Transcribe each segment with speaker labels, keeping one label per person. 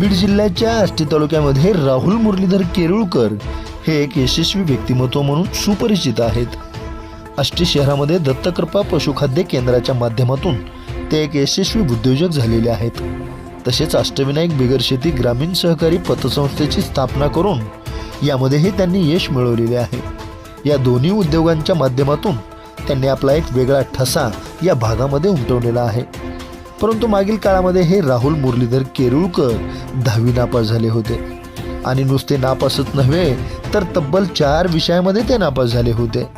Speaker 1: बीड जिल्ह्याच्या आष्टी तालुक्यामध्ये राहुल मुरलीधर केरुळकर हे एक यशस्वी व्यक्तिमत्व म्हणून सुपरिचित आहेत. आष्टी शहरामध्ये दत्तकृपा पशुखाद्य केंद्राच्या माध्यमातून ते एक यशस्वी उद्योजक झालेले आहेत. तसेच अष्टविनायक बिगर शेती ग्रामीण सहकारी पतसंस्थेची स्थापना करून यामध्येही त्यांनी यश मिळवलेले आहे. या दोन्ही उद्योगांच्या माध्यमातून त्यांनी आपला एक वेगळा ठसा या भागामध्ये उमटवलेला आहे. परंतु मागील काळामध्ये हे राहुल मुरलीधर केरुळकर दहावी नापास झाले होते. आणि नुसते नापासच नव्हे तर तब्बल चार विषयामध्ये ते नापास झाले होते.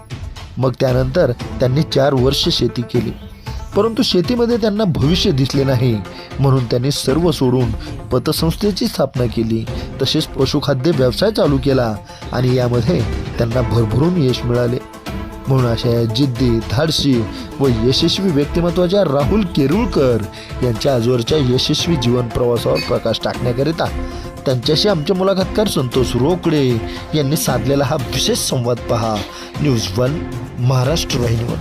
Speaker 1: मग त्यानंतर त्यांनी चार वर्ष शेती केली. परंतु शेतीमध्ये त्यांना भविष्य दिसले नाही म्हणून त्यांनी सर्व सोडून पतसंस्थेची स्थापना केली. तसेच पशुखाद्य व्यवसाय चालू केला आणि यामध्ये त्यांना भरभरून यश मिळाले. म्हणून अशा या जिद्दी धाडसी व यशस्वी व्यक्तिमत्वाच्या राहुल केरुळकर यांच्या आजवरच्या यशस्वी जीवन प्रवासावर प्रकाश टाकण्याकरिता त्यांच्याशी आमचे मुलाखतकार संतोष रोकडे यांनी साधलेला हा विशेष संवाद पहा. न्यूज वन महाराष्ट्र वाहिनीवर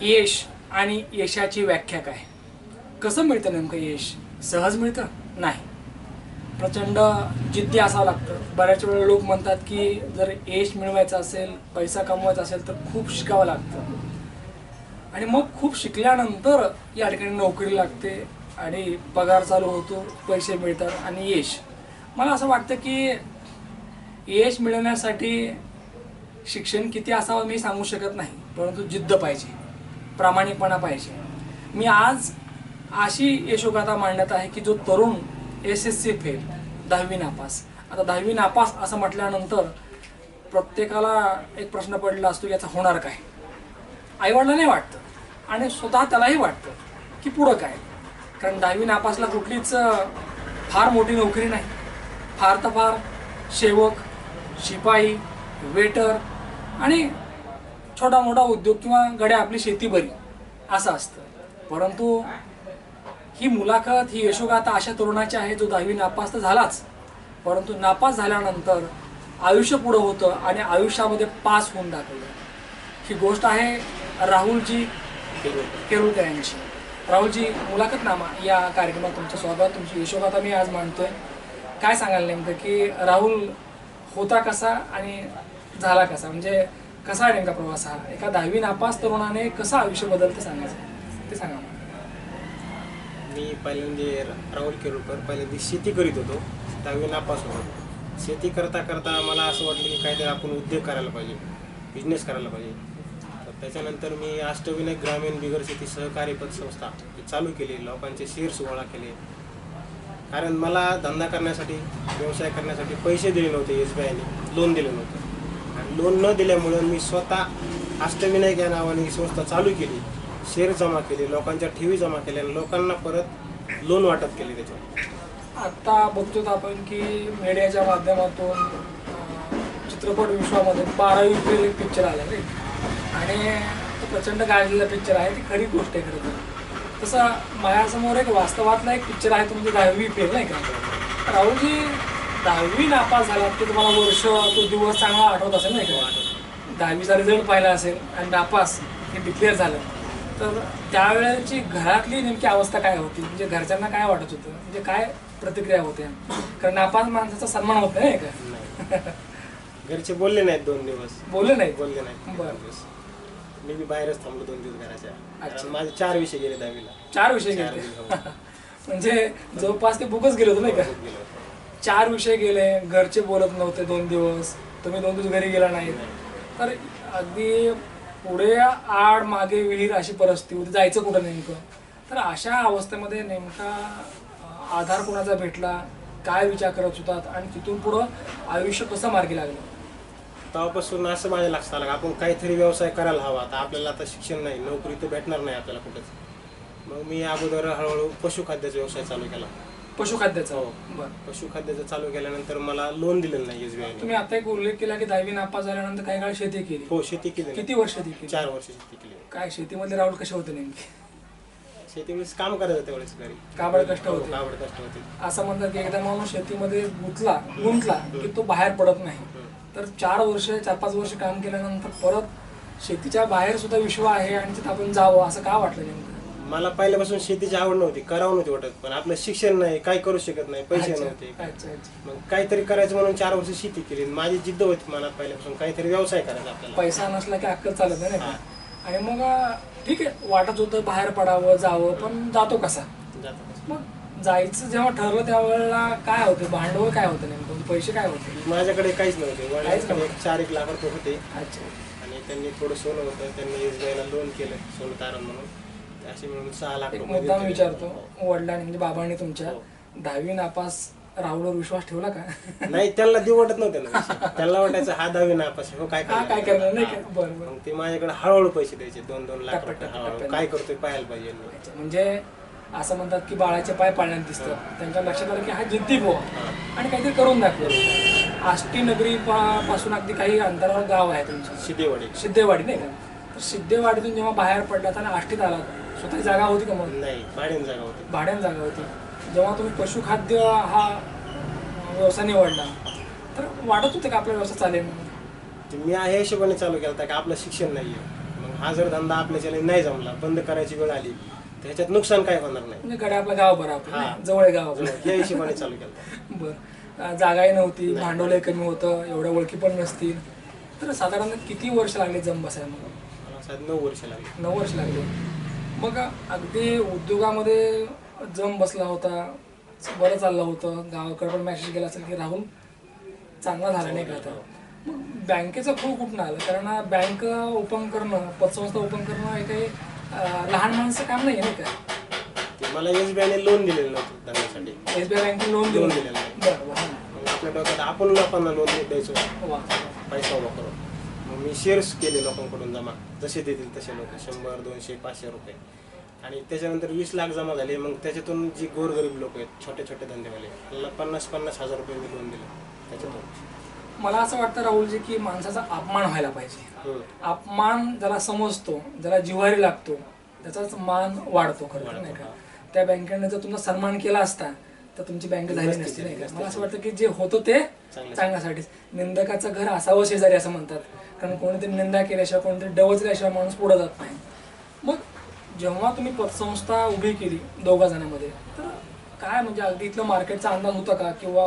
Speaker 2: यश आणि यशाची व्याख्या काय? कसं मिळतं नेमकं यश? सहज मिळतं? नाही. प्रचंड जिद्दी असावं लागतं. बऱ्याच वेळा लोक म्हणतात की जर यश मिळवायचं असेल पैसा कमवायचा असेल तर खूप शिकावं लागतं. आणि मग खूप शिकल्यानंतर या ठिकाणी नोकरी लागते आणि पगार चालू होतो पैसे मिळतात आणि यश. मला असं वाटतं की यश मिळवण्यासाठी शिक्षण किती असावं मी सांगू शकत नाही परंतु जिद्द पाहिजे प्रामाणिकपणा पाहिजे. मी आज अशी यशोगाथा मांडत आहे की जो तरुण एस एस सी फेल दहावी नापास. आता दहावी नापास असं म्हटल्यानंतर प्रत्येकाला एक प्रश्न पडला असतो की याचा होणार काय? आईवडिलांनाही वाटतं. आणि स्वतः त्यालाही वाटतं की पुढं काय? कारण दहावी नापासला कुठलीच फार मोठी नोकरी नाही. फार तर फार सेवक शिपाई वेटर आणि छोटा मोठा उद्योग किंवा गड्या आपली शेती बरी. असं असतं. परंतु ही मुलाखत ही यशोगाथा अशा तरुणाची आहे जो दहावी नापास तर झालाच. परंतु नापास झाल्यानंतर आयुष्य पुढं होतं आणि आयुष्यामध्ये पास होऊन दाखवलं. ही गोष्ट आहे राहुलजी केरुळकर यांची. राहुलजी मुलाखतनामा या कार्यक्रमात तुमचं स्वागत. तुमची यशोगाथा मी आज मांडतोय. काय सांगाल नेमकं की राहुल होता कसा आणि झाला कसा? म्हणजे कसा आहे नेमका प्रवास हा? एका दहावी नापास तरुणाने कसं आयुष्य बदलतं सांगायचं? ते सांगा मला.
Speaker 3: मी पहिल्यांदा राहुल केरुळकर पहिल्यांदा शेती करीत होतो. त्यावेळी नापास होतो शेती करता करता मला असं वाटलं की काहीतरी आपण उद्योग करायला पाहिजे बिझनेस करायला पाहिजे. तर त्याच्यानंतर मी अष्टविनायक ग्रामीण बिगर शेती सहकारी पतसंस्था चालू केली लोकांचे शेअर्स गोळा केले. कारण मला धंदा करण्यासाठी व्यवसाय करण्यासाठी पैसे दिले नव्हते एस बी आयने लोन दिलं नव्हतं. आणि लोन न दिल्यामुळं मी स्वतः अष्टविनायक या नावाने ही संस्था चालू केली. शेअर जमा केले लोकांच्या ठेवी जमा केल्या आणि लोकांना परत लोन वाटप केले त्याच्यावर.
Speaker 2: आता बघतो आपण की मीडियाच्या माध्यमातून चित्रपट विश्वामध्ये बारावी फेल एक पिक्चर आला रे. आणि तो प्रचंड गाजलेला पिक्चर आहे ती खरी गोष्ट आहे खरं तर. तसं माझ्यासमोर एक वास्तवातला एक पिक्चर आहे तुमची म्हणजे दहावी फेल नाही का? राहुलजी दहावी नापास झाला की तुम्हाला वर्ष तो दिवस चांगला आठवत असेल नाही का? दहावीचा रिझल्ट पाहिला असेल आणि नापास हे डिक्लेअर झालं. तर त्यावेळेची घरातली नेमकी अवस्था काय होती? म्हणजे घरच्यांना काय वाटत होतं? म्हणजे काय प्रतिक्रिया होत्या कारण नापास माणसाचा सन्मान होत नाही का?
Speaker 3: घरचे बोलले नाहीत दोन दिवस.
Speaker 2: बोलले नाही
Speaker 3: बोलले नाहीत.
Speaker 2: बरं.
Speaker 3: दिवस. मी बी बाहेरच थांबलो दोन दिवस घराच्या.
Speaker 2: अच्छा.
Speaker 3: कारण माझे चार विषय गेले दहावीला.
Speaker 2: चार विषय
Speaker 3: चार
Speaker 2: गेले.
Speaker 3: विषय, हो.
Speaker 2: म्हणजे जवळपास ते बुकच गेले होते नाही का?
Speaker 3: गेलो होतो.
Speaker 2: चार विषय गेले घरचे बोलत नव्हते दोन दिवस. तुम्ही दोन दिवस घरी गेला नाही. तर अगदी पुढे आड मागे विहीर अशी परिस्थिती होती. जायचं कुठं नेमकं? तर अशा अवस्थेमध्ये नेमका आधार कोणाचा भेटला? काय विचार करत होतात? आणि तिथून पुढं आयुष्य कसं मार्गी लागलं?
Speaker 3: तेव्हापासून असं माझ्या लक्षात आलं आपण काहीतरी व्यवसाय करायला हवा. आता आपल्याला आता शिक्षण नाही नोकरी तर भेटणार नाही आपल्याला कुठंच. मग मी अगोदर हळूहळू पशुखाद्याचा व्यवसाय चालू केला.
Speaker 2: पशुखाद्याचं
Speaker 3: हो.
Speaker 2: बरं.
Speaker 3: पशुखाद्याचं चालू केल्यानंतर मला लोन दिलेलं नाही एस बी आयने
Speaker 2: तुम्ही आता एक उल्लेख केला की दहावी नापास झाल्यानंतर काही काळ शेती केली.
Speaker 3: हो शेती केली.
Speaker 2: किती वर्ष शेती केली?
Speaker 3: चार वर्ष शेती केली.
Speaker 2: काय शेतीमधले राहुल कसे होते नेमके?
Speaker 3: शेतीमध्ये काम करायचं तेवढेच घरी.
Speaker 2: काबड कष्ट
Speaker 3: हो,
Speaker 2: होते.
Speaker 3: काबड कष्ट होते.
Speaker 2: असं म्हणतात की एकदा माणूस शेतीमध्ये गुंतला गुंतला की तो बाहेर पडत नाही. तर चार वर्ष चार पाच वर्ष काम केल्यानंतर परत शेतीच्या बाहेर सुद्धा विश्व आहे आणि तिथं आपण जावं असं का वाटलं नेमकं?
Speaker 3: मला पहिल्यापासून शेतीची आवड नव्हती करावं नव्हती वाटत. पण आपलं शिक्षण नाही काही करू शकत नाही पैसे
Speaker 2: अच्छा,
Speaker 3: नव्हते.
Speaker 2: अच्छा अच्छा.
Speaker 3: मग काहीतरी करायचं म्हणून चार वर्ष शेती केली. माझी जिद्द होती मनात पहिल्यापासून काहीतरी व्यवसाय करायचा आपल्याला.
Speaker 2: पैसा नसला की अक्कल चालत नाही का? आणि मग ठीक आहे वाटत होतं बाहेर पडावं जावं पण जातो कसा?
Speaker 3: जातं.
Speaker 2: मग जायचं जेव्हा ठरलं त्यावेळेला काय होतं? भांडवल काय होतं नेमकं? पैसे काय होते?
Speaker 3: माझ्याकडे काहीच नव्हते. वडिलांकडे. एक चार एक लाख रुपये होते.
Speaker 2: अच्छा.
Speaker 3: आणि त्यांनी थोडं सोनं होतं. त्यांनी एसबीआयला लोन केलं सोनं तारण म्हणून. असे मिळून सहा लाख
Speaker 2: एक
Speaker 3: रुपये
Speaker 2: मुद्दाम
Speaker 3: दिले.
Speaker 2: विचारतो वडिलांनी म्हणजे बाबांनी तुमच्या. दहावी नापास राहुलवर विश्वास ठेवला का?
Speaker 3: नाही त्यांना देऊ वाटत नव्हते ना. पैसे. त्यांना वाटायचं हा दहावी नापास आहे, हो काय
Speaker 2: हा काय करणार? नाही का?
Speaker 3: हा.
Speaker 2: बरं बरं.
Speaker 3: मग ते माझ्याकडे हळूहळू पैसे द्यायचे दोन दोन लाख रुपये. हळूहळू. काय करतोय पाहायला पाहिजे.
Speaker 2: अच्छा, म्हणजे असं म्हणतात की बाळाचे पाय पाळण्यात दिसतं. त्यांच्या लक्षात आलं की हा जिद्दी बुवा आणि काहीतरी करून दाखवलं. आष्टी नगरी पा- पासून अगदी काही अंतरावर गाव आहे तुमचं.
Speaker 3: शिदेवाडी
Speaker 2: सिद्धेवाडी नाही का? तर सिद्धेवाडीतून जेव्हा बाहेर पडलात आणि आष्टीत आलात स्वतःची जागा होती का मग?
Speaker 3: नाही भाड्याने जागा होती.
Speaker 2: भाड्याने जागा होती. जेव्हा तुम्ही पशुखाद्य हा व्यवसाय निवडला तर वाटत होतं का आपला व्यवसाय चालेल म्हणून?
Speaker 3: ते मी ह्या हिशोबाने चालू केला की आपलं शिक्षण नाहीये. मग हा जर धंदा आपल्याच्याने नाही जमला बंद करायची वेळ आली तर ह्याच्यात नुकसान काय होणार नाही.
Speaker 2: म्हणजे कडे आपलं गाव बरं आपलं
Speaker 3: हा.
Speaker 2: नाही? जवळ आहे गाव आपलं
Speaker 3: या हिशोबाने चालू केलं
Speaker 2: बरं. अं, जागाही नव्हती भांडवलही कमी होतं एवढ्या ओळखी पण नसतील. तर साधारण किती वर्ष लागले जम बसायला? मग
Speaker 3: मला सात नऊ वर्ष लागली.
Speaker 2: नऊ वर्ष लागले. मग अगदी उद्योगामध्ये जम बसला होता बरं चाललं होतं गावाकडे पण मेसेज गेला असेल की राहुल चांगला झाला नाही का आता? मग बँकेचं खूप कुठून आलं? कारण बँक ओपन करणं पतसंस्था ओपन करणं हे काही लहान माणसं काम नाही आहे नाही का?
Speaker 3: मला एसबीआयने लोन दिलेलं नव्हतं धंद्यासाठी.
Speaker 2: एस बी आय बँकेने लोन
Speaker 3: लोन
Speaker 2: दिलं.
Speaker 3: दिलेलं
Speaker 2: बरं बरं.
Speaker 3: मग आपल्या डोक्यात आपण लोकांना लोन द्यायचो.
Speaker 2: वा.
Speaker 3: पैसा उभा करून. मी शेअर्स केले लोकांकडून जमा. जसे देतील तसे लोक. शंभर दोनशे पाचशे रुपये. आणि त्याच्यानंतर वीस लाख जमा झाले. मग त्याच्यातून जी गोरगरीब लोक आहेत छोटे छोटे धंदेवाले त्यांना पन्नास पन्नास हजार रुपये मी लोन दिलं त्याच्यातून.
Speaker 2: मला असं वाटतं राहुलजी की माणसाचा अपमान व्हायला पाहिजे.
Speaker 3: हम्म.
Speaker 2: अपमान ज्याला समजतो ज्याला जिव्हारी लागतो त्याचाच मान वाढतो खरं नाही का? त्या बँकेने जर तुमचा सन्मान केला असता तर तुमची बँक झाली नसती नाही का? मला असं वाटतं की जे होतं ते
Speaker 3: चांगलं.
Speaker 2: चांगल्यासाठीच. निंदकाचं घर असावं शेजारी असं म्हणतात. कारण कोणीतरी निंदा केल्याशिवाय कोणतरी डवचल्याशिवाय माणूस पुढे जात नाही. मग जेव्हा तुम्ही पतसंस्था उभी केली दोघा जणांमध्ये तर काय म्हणजे अगदी इथलं मार्केटचा अंदाज होता का? किंवा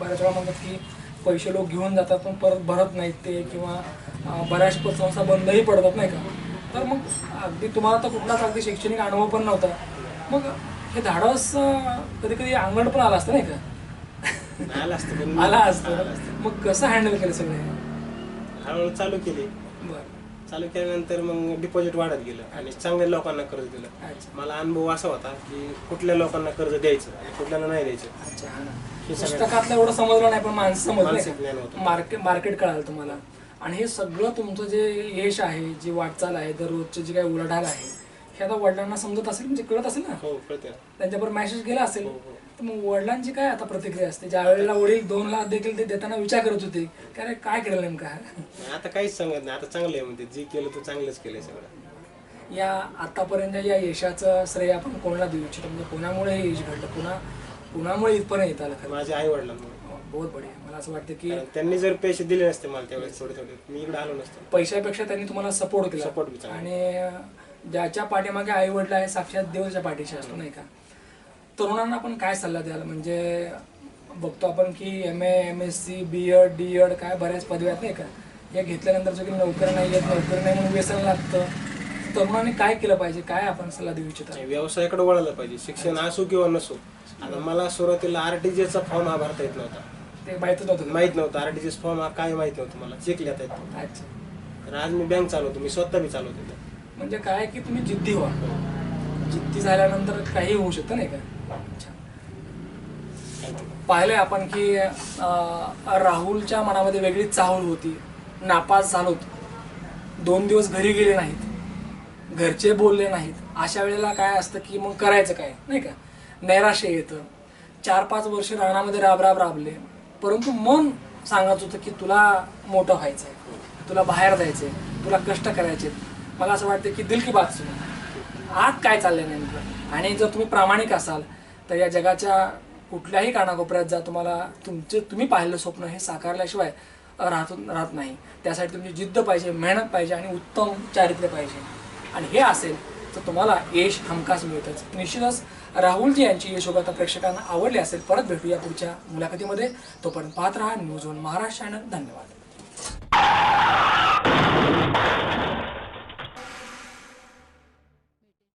Speaker 2: बऱ्याच वेळा म्हणतात की पैसे लोक घेऊन जातात पण परत भरत नाहीत ते किंवा बऱ्याच पतसंस्था बंदही पडतात नाही का? तर मग अगदी तुम्हाला तर कुठलाच अगदी शैक्षणिक अनुभव पण नव्हता. मग हे धाडस कधी कधी अंगण पण आलं असतं नाही का?
Speaker 3: आलं असतं
Speaker 2: आला असतं. मग कसं हँडल केलं सगळे?
Speaker 3: हळूहळू चालू केली.
Speaker 2: बरं.
Speaker 3: चालू केल्यानंतर मग डिपॉझिट वाढत गेलं आणि चांगल्या लोकांना कर्ज दिलं.
Speaker 2: अच्छा.
Speaker 3: मला अनुभव असा होता की कुठल्या लोकांना कर्ज द्यायचं आणि कुठल्याला नाही द्यायचं.
Speaker 2: पुस्तकातलं एवढं समजलं नाही पण माणसं समजलं. मार्केट मार्केट कळालं तुम्हाला. आणि हे सगळं तुमचं जे यश आहे जी वाटचाल आहे दररोजची जी काही उलाढाल आहे हे आता वडिलांना समजत असेल म्हणजे कळत असेल ना?
Speaker 3: हो.
Speaker 2: त्यांच्यावर मेसेज गेला असेल
Speaker 3: हो, हो.
Speaker 2: तर मग वडिलांची काय आता प्रतिक्रिया असते? ज्या वेळेला वडील दोन लाख देखील ते देताना विचार करत होते की अरे काय केलं नेमका?
Speaker 3: आता काहीच सांगत नाही. आता चांगलं आहे म्हणते. जे केलं तू चांगलंच केलंय सगळं.
Speaker 2: या आतापर्यंत या यशाचं श्रेय आपण कोणाला देऊ इच्छितो? म्हणजे कोणामुळे हे यश घडलं? पुन्हा कुणामुळे इथपर्यंत येत आलं खरं?
Speaker 3: माझ्या आई वडिलांमुळे
Speaker 2: बहुत बढिया. मला असं वाटतं की
Speaker 3: कारण त्यांनी जर पैसे दिले नसते मला त्यावेळेस थोडे थोडे मी इकडे आलो नसतो.
Speaker 2: पैशापेक्षा त्यांनी तुम्हाला सपोर्ट केला.
Speaker 3: Support बी चांगला.
Speaker 2: आणि ज्याच्या पाठीमागे आई वडील आहे साक्षात देवाच्या पाठीशी असतो नाही का? तरुणांना आपण काय सल्ला द्याल? म्हणजे बघतो आपण की M A M S C B Ed D Ed काय बऱ्याच पदव्या आहेत नाही का? या घेतल्यानंतर जो की नोकरी नाही येत नोकरी नाही म्हणून व्यसन लागतं. तरुणांनी काय केलं पाहिजे? काय आपण सल्ला देऊ इच्छिता?
Speaker 3: नाही, व्यवसायाकडे वळायला पाहिजे. शिक्षण असो किंवा नसो. आता मला सुरुवातीला आरटीजीचा फॉर्म हा भरता येत नव्हता.
Speaker 2: ते माहितच नव्हतं?
Speaker 3: माहीत नव्हतं. आरटीजीच फॉर्म हा काय माहीत नव्हतं मला. चेक लिहिता येत नव्हतं.
Speaker 2: अच्छा.
Speaker 3: तर आज मी बँक चालवतो. मी स्वतः बी चालवतो.
Speaker 2: म्हणजे काय की तुम्ही जिद्दी व्हा. जिद्दी झाल्यानंतर काही होऊ शकतं नाही का? पाहिलंय आपण की राहुलच्या मनामध्ये वेगळी चाहूल होती. नापास झालो दोन दिवस घरी गेले नाहीत. घरचे बोलले नाहीत. अशा वेळेला काय असतं की मग करायचं काय? नाही का? नैराश्य येतं. चार पाच वर्ष रानामध्ये राबराब राबले. परंतु मन सांगत होतं की तुला मोठं व्हायचं आहे तुला बाहेर जायचंय. तुला कष्ट करायचे मला असं वाटतं की दिल की बात सुना आत काय चाललंय नेमकं? आणि जर तुम्ही प्रामाणिक असाल तर या जगाच्या कुठल्याही कानाकोपऱ्यात जा तुम्हाला तुमचे तुम्ही पाहिलेलं स्वप्न हे साकारल्याशिवाय राहत राहत नाही. त्यासाठी तुमची जिद्द पाहिजे मेहनत पाहिजे आणि उत्तम चारित्र्य पाहिजे. आणि हे असेल तर तुम्हाला यश हमखास मिळतच. निश्चितच राहुलजी यांची यशोगाथा प्रेक्षकांना आवडली असेल. परत भेटूया पुढच्या मुलाखतीमध्ये. तोपर्यंत पाहत राहा न्यूज ऑन महाराष्ट्र चॅनल. धन्यवाद.